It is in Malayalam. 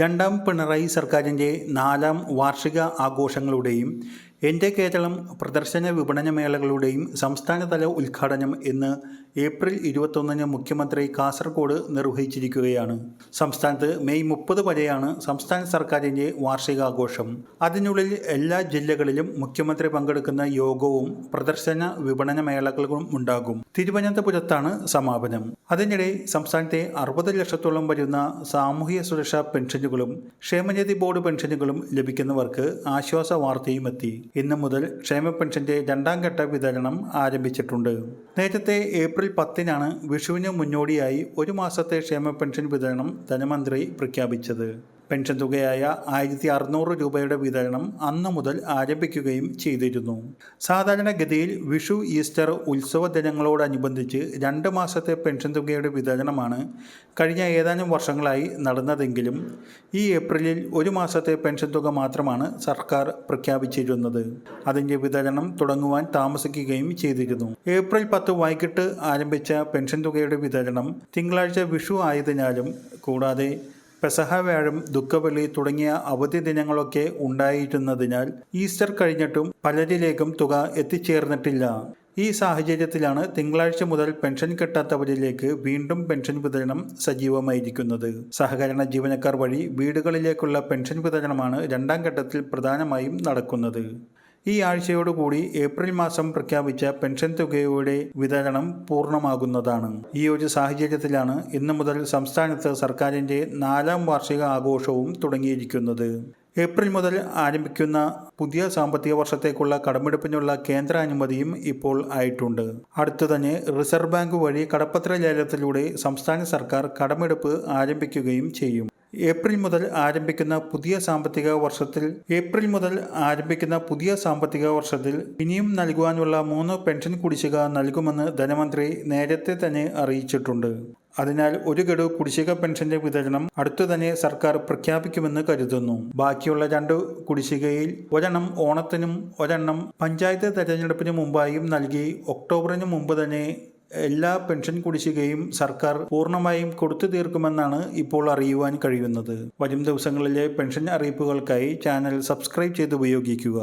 രണ്ടാം പിണറായി സർക്കാരിന്റെ നാലാം വാർഷിക ആഘോഷങ്ങളുടെയും എന്റെ കേരളം പ്രദർശന വിപണന മേളകളുടെയും സംസ്ഥാനതല ഉദ്ഘാടനം ഇന്ന് ഏപ്രിൽ ഇരുപത്തൊന്നിന് മുഖ്യമന്ത്രി കാസർഗോഡ് നിർവഹിച്ചിരിക്കുകയാണ്. സംസ്ഥാനത്ത് മെയ് മുപ്പത് വരെയാണ് സംസ്ഥാന സർക്കാരിന്റെ വാർഷികാഘോഷം. അതിനുള്ളിൽ എല്ലാ ജില്ലകളിലും മുഖ്യമന്ത്രി പങ്കെടുക്കുന്ന യോഗവും പ്രദർശന വിപണന മേളകളും ഉണ്ടാകും. തിരുവനന്തപുരത്താണ് സമാപനം. അതിനിടെ സംസ്ഥാനത്തെ അറുപത് ലക്ഷത്തോളം വരുന്ന സാമൂഹ്യ സുരക്ഷാ പെൻഷനുകളും ക്ഷേമനിധി ബോർഡ് പെൻഷനുകളും ലഭിക്കുന്നവർക്ക് ആശ്വാസ വാർത്തയും എത്തി ഇന്നു മുതൽ ക്ഷേമ പെൻഷന്റെ രണ്ടാം ഘട്ട വിതരണം ആരംഭിച്ചിട്ടുണ്ട്. നേരത്തെ ഏപ്രിൽ പത്തിനാണ് വിഷുവിന് മുന്നോടിയായി ഒരു മാസത്തെ ക്ഷേമ പെൻഷൻ വിതരണം ധനമന്ത്രി പ്രഖ്യാപിച്ചത്. പെൻഷൻ തുകയായ ആയിരത്തി അറുന്നൂറ് രൂപയുടെ വിതരണം അന്ന് മുതൽ ആരംഭിക്കുകയും ചെയ്തിരുന്നു. സാധാരണഗതിയിൽ വിഷു ഈസ്റ്റർ ഉത്സവ ദിനങ്ങളോടനുബന്ധിച്ച് രണ്ട് മാസത്തെ പെൻഷൻ തുകയുടെ വിതരണമാണ് കഴിഞ്ഞ ഏതാനും വർഷങ്ങളായി നടന്നതെങ്കിലും ഈ ഏപ്രിലിൽ ഒരു മാസത്തെ പെൻഷൻ തുക മാത്രമാണ് സർക്കാർ പ്രഖ്യാപിച്ചിരുന്നത്. അതിന്റെ വിതരണം തുടങ്ങുവാൻ താമസിക്കുകയും ചെയ്തിരുന്നു. ഏപ്രിൽ പത്ത് വൈകിട്ട് ആരംഭിച്ച പെൻഷൻ തുകയുടെ വിതരണം തിങ്കളാഴ്ച വിഷു ആയതിനാലും കൂടാതെ പെസഹ വ്യാഴം ദുഃഖവെള്ളി തുടങ്ങിയ അവധി ദിനങ്ങളൊക്കെ ഉണ്ടായിരുന്നതിനാൽ ഈസ്റ്റർ കഴിഞ്ഞിട്ടും പലരിലേക്കും തുക എത്തിച്ചേർന്നിട്ടില്ല. ഈ സാഹചര്യത്തിലാണ് തിങ്കളാഴ്ച മുതൽ പെൻഷൻ കിട്ടാത്തവരിലേക്ക് വീണ്ടും പെൻഷൻ വിതരണം സജീവമായിരിക്കുന്നത്. സഹകരണ ജീവനക്കാർ വഴി വീടുകളിലേക്കുള്ള പെൻഷൻ വിതരണമാണ് രണ്ടാം ഘട്ടത്തിൽ പ്രധാനമായും നടക്കുന്നത്. ഈ ആഴ്ചയോടുകൂടി ഏപ്രിൽ മാസം പ്രഖ്യാപിച്ച പെൻഷൻ തുകയുടെ വിതരണം പൂർണമാകുന്നതാണ്. ഈ ഒരു സാഹചര്യത്തിലാണ് ഇന്നു മുതൽ സംസ്ഥാനത്ത് സർക്കാരിന്റെ നാലാം വാർഷിക ആഘോഷവും തുടങ്ങിയിരിക്കുന്നത്. ഏപ്രിൽ മുതൽ ആരംഭിക്കുന്ന പുതിയ സാമ്പത്തിക വർഷത്തേക്കുള്ള കടമെടുപ്പിനുള്ള കേന്ദ്ര അനുമതിയും ഇപ്പോൾ ആയിട്ടുണ്ട്. അടുത്തു തന്നെ റിസർവ് ബാങ്ക് വഴി കടപ്പത്ര ലേലത്തിലൂടെ സംസ്ഥാന സർക്കാർ കടമെടുപ്പ് ആരംഭിക്കുകയും ചെയ്യും. ഏപ്രിൽ മുതൽ ആരംഭിക്കുന്ന പുതിയ സാമ്പത്തിക വർഷത്തിൽ ഏപ്രിൽ മുതൽ ആരംഭിക്കുന്ന പുതിയ സാമ്പത്തിക വർഷത്തിൽ ഇനിയും നൽകുവാനുള്ള മൂന്ന് പെൻഷൻ കുടിശ്ശിക നൽകുമെന്ന് ധനമന്ത്രി നേരത്തെ തന്നെ അറിയിച്ചിട്ടുണ്ട്. അതിനാൽ ഒരു ഗഡു കുടിശ്ശിക പെൻഷന്റെ വിതരണം അടുത്തു തന്നെ സർക്കാർ പ്രഖ്യാപിക്കുമെന്ന് കരുതുന്നു. ബാക്കിയുള്ള രണ്ട് കുടിശ്ശികയിൽ ഒരെണ്ണം ഓണത്തിനും ഒരെണ്ണം പഞ്ചായത്ത് തെരഞ്ഞെടുപ്പിന് മുമ്പായും നൽകി ഒക്ടോബറിന് മുമ്പ് തന്നെ എല്ലാ പെൻഷൻ കുടിശ്ശികയും സർക്കാർ പൂർണമായും കൊടുത്തു തീർക്കുമെന്നാണ് ഇപ്പോൾ അറിയുവാൻ കഴിയുന്നത്. വരും ദിവസങ്ങളിലെ പെൻഷൻ അറിയിപ്പുകൾക്കായി ചാനൽ സബ്സ്ക്രൈബ് ചെയ്ത് ഉപയോഗിക്കുക.